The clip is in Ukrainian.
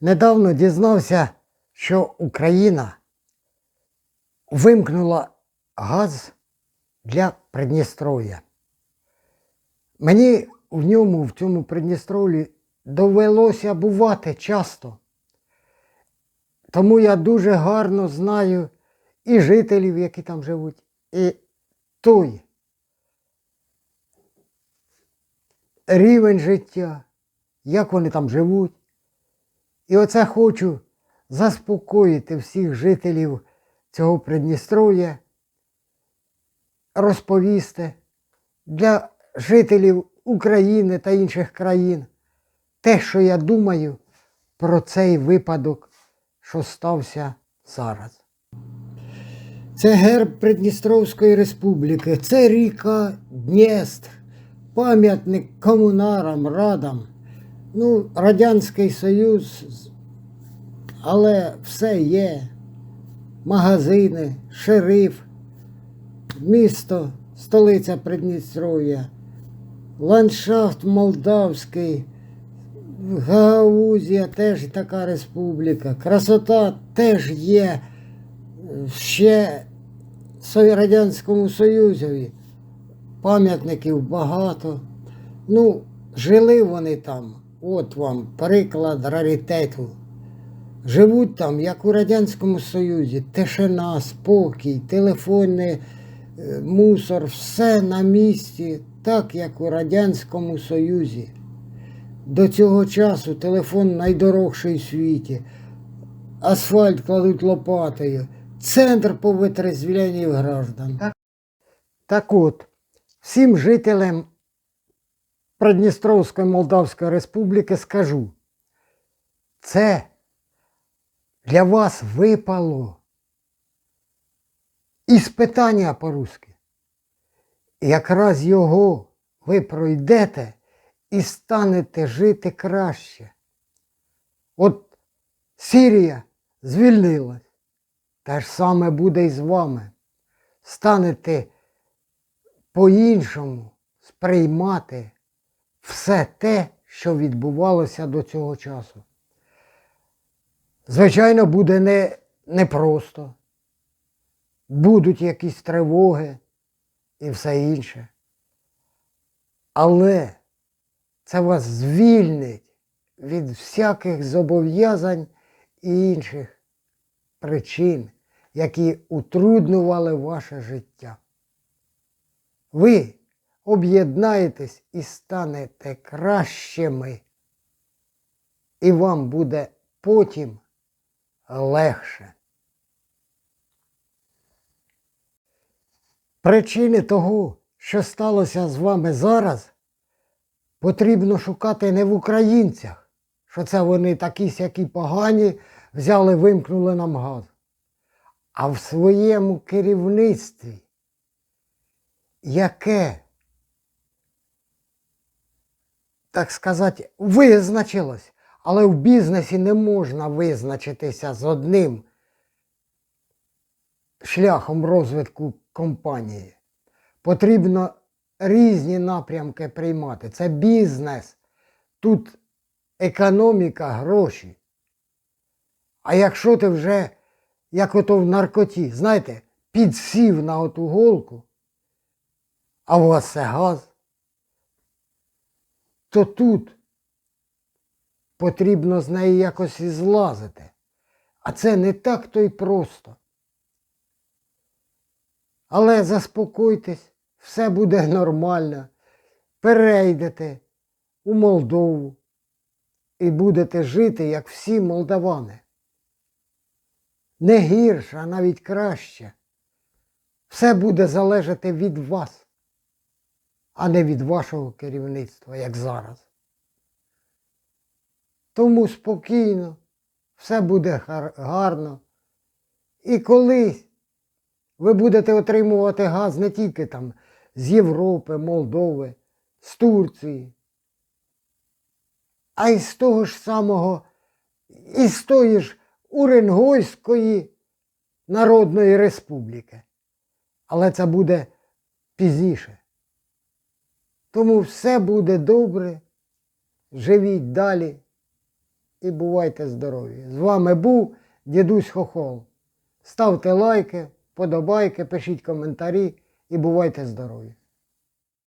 Недавно дізнався, що Україна вимкнула газ для Придністров'я. Мені в ньому, в цьому Придністров'ї, довелося бувати часто. Тому я дуже гарно знаю і жителів, які там живуть, і той рівень життя, як вони там живуть. І оце хочу заспокоїти всіх жителів цього Придністров'я, розповісти для жителів України та інших країн те, що я думаю про цей випадок, що стався зараз. Це герб Придністровської республіки, це ріка Дністр, пам'ятник комунарам, радам. Ну, Радянський Союз, але все є. Магазини, шериф, місто, столиця Придністров'я, ландшафт Молдавський, Гагаузія теж така республіка. Красота теж є ще в Радянському Союзі. Пам'ятників багато. Ну, жили вони там. От вам приклад раритету. Живуть там, як у Радянському Союзі, тишина, спокій, телефонний е, мусор, все на місці, так як у Радянському Союзі. До цього часу телефон найдорожчий в світі. Асфальт кладуть лопатою. Центр по витрезвленню граждан. Так, так от, всім жителям Придністровської Молдавської Республіки скажу, це для вас випало іспитання по-русски. Якраз його ви пройдете і станете жити краще. От Сірія звільнилась. Те ж саме буде і з вами. Станете по-іншому сприймати все те, що відбувалося до цього часу. Звичайно, буде не, непросто. Будуть якісь тривоги і все інше. Але це вас звільнить від всяких зобов'язань і інших причин, які утруднювали ваше життя. Ви об'єднаєтесь і станете кращими, і вам буде потім легше. Причини того, що сталося з вами зараз, потрібно шукати не в українцях, що це вони такі сякі погані, взяли, вимкнули нам газ, а в своєму керівництві, яке, так сказати, визначилось, але в бізнесі не можна визначитися з одним шляхом розвитку компанії. Потрібно різні напрямки приймати. Це бізнес. Тут економіка, гроші. А якщо ти вже, як ото в наркоті, знаєте, підсів на оту голку, а у вас це газ, то тут потрібно з неї якось і злазити. А це не так то й просто. Але заспокойтесь, все буде нормально. Перейдете у Молдову і будете жити, як всі молдавани. Не гірше, а навіть краще. Все буде залежати від вас, а не від вашого керівництва, як зараз. Тому спокійно, все буде гарно. І колись ви будете отримувати газ не тільки там з Європи, Молдови, з Турції, а й з того ж самого, із тої ж Уренгойської Народної Республіки. Але це буде пізніше. Тому все буде добре, живіть далі і бувайте здорові. З вами був дідусь Хохол. Ставте лайки, подобайки, пишіть коментарі і бувайте здорові.